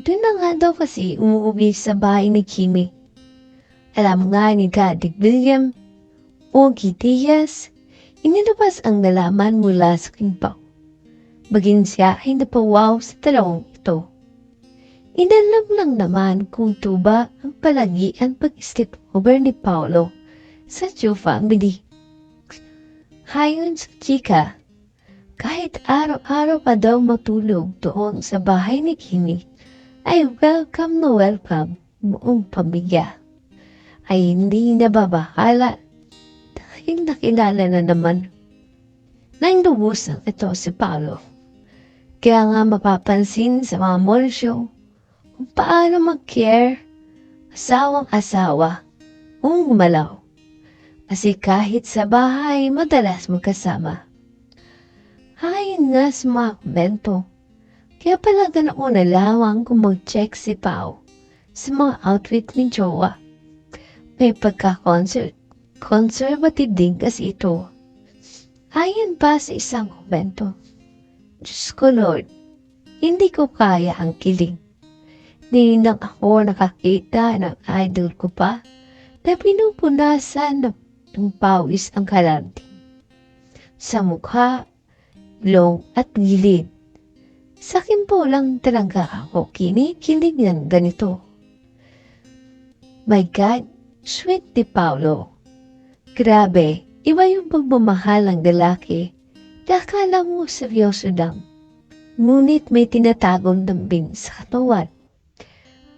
Doon na nga daw kasi umuwi sa bahay ni Kimi. Alam nga ni Kadig William, Ogie Diaz, inilabas ang nalaman mula sa kimpaw. Maging siya ay napawaw sa dalawang ito. Inalam lang naman kung tuba ang palagian pag-step over ni Paolo sa Chu family. Hayon sa chika, kahit araw-araw pa daw matulog doon sa bahay ni Kimi, ay welcome na welcome buong pamilya. Ay hindi nababahala dahil nakilala na naman na indubusan ito si Paolo. Kaya nga mapapansin sa mga mall show kung paano mag-care asawang-asawa kung gumalaw. Kasi kahit sa bahay, madalas magkasama. Hayin nga sa mga komento. Kaya pala ganoon na lamang kung mag-check si Pao sa mga outfit ni Jowa. May pagka-concert. Conservative din kasi ito. Ayon pa sa isang komento. Diyos ko Lord, hindi ko kaya ang kiling. Di nang ako nakakita ng idol ko pa na pinupunasan ng ng pawis ang kalanti. Sa mukha, long at gilid. Sa akin po lang talaga ako kinikilig ng ganito. My God, sweet ni Paolo. Grabe, iba yung pagmamahal ng lalaki. Akala mo seryoso lang. Ngunit may tinatagong dambing sa katawan.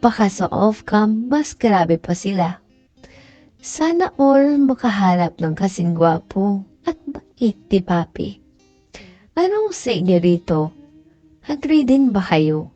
Baka sa off-cam, mas grabe pa sila. Sana all makahanap ng kasing gwapo at bait ni Papi. Anong sa inyo rito? Agree din ba kayo?